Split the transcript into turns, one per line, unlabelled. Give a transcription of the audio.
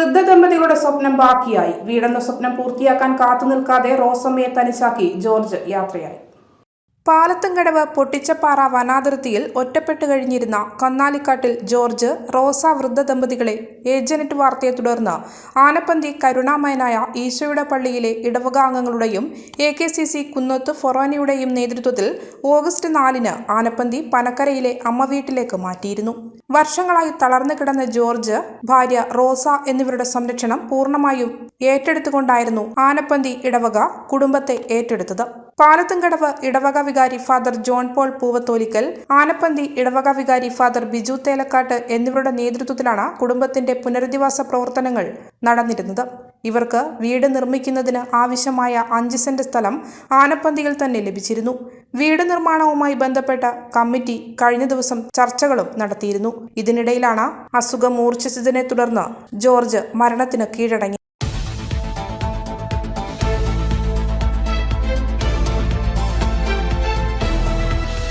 വൃദ്ധ ദമ്പതികളുടെ സ്വപ്നം ബാക്കിയായി. വീടെന്ന സ്വപ്നം പൂർത്തിയാക്കാൻ കാത്തു നിൽക്കാതെ റോസമ്മയെ തനിച്ചാക്കി ജോർജ് യാത്രയായി. പാലത്തുംകടവ് പൊട്ടിച്ചപ്പാറ വനാതിർത്തിയിൽ ഒറ്റപ്പെട്ടു കഴിഞ്ഞിരുന്ന കന്നാലിക്കാട്ടിൽ ജോർജ് റോസ വൃദ്ധ ദമ്പതികളെ ഏജനറ്റ് വാർത്തയെ തുടർന്ന് ആനപ്പന്തി കരുണാമയനായ ഈശോയുടെ പള്ളിയിലെ ഇടവകാംഗങ്ങളുടെയും A K C C Kunnath ഫൊറോനയുടെയും നേതൃത്വത്തിൽ ഓഗസ്റ്റ് നാലിന് ആനപ്പന്തി പനക്കരയിലെ അമ്മ വീട്ടിലേക്ക് മാറ്റിയിരുന്നു. വർഷങ്ങളായി തളർന്നു കിടന്ന ജോർജ് ഭാര്യ റോസ എന്നിവരുടെ സംരക്ഷണം പൂർണമായും ഏറ്റെടുത്തുകൊണ്ടായിരുന്നു ആനപ്പന്തി ഇടവക കുടുംബത്തെ ഏറ്റെടുത്തത്. പാലത്തുംകടവ് ഇടവക വികാരി father John Paul Poovatholickal Anappanthi ഇടവക വികാരി ഫാദർ ബിജു തേലക്കാട്ട് എന്നിവരുടെ നേതൃത്വത്തിലാണ് കുടുംബത്തിന്റെ പുനരധിവാസ പ്രവർത്തനങ്ങൾ നടന്നിരുന്നത്. ഇവർക്ക് വീട് നിർമ്മിക്കുന്നതിന് ആവശ്യമായ അഞ്ച് സെന്റ് സ്ഥലം ആനപ്പന്തിയിൽ തന്നെ ലഭിച്ചിരുന്നു. വീട് നിർമ്മാണവുമായി ബന്ധപ്പെട്ട കമ്മിറ്റി കഴിഞ്ഞ ദിവസം ചർച്ചകളും നടത്തിയിരുന്നു. ഇതിനിടയിലാണ് അസുഖം മൂർച്ഛിച്ചതിനെ തുടർന്ന് ജോർജ് മരണത്തിന് കീഴടങ്ങി.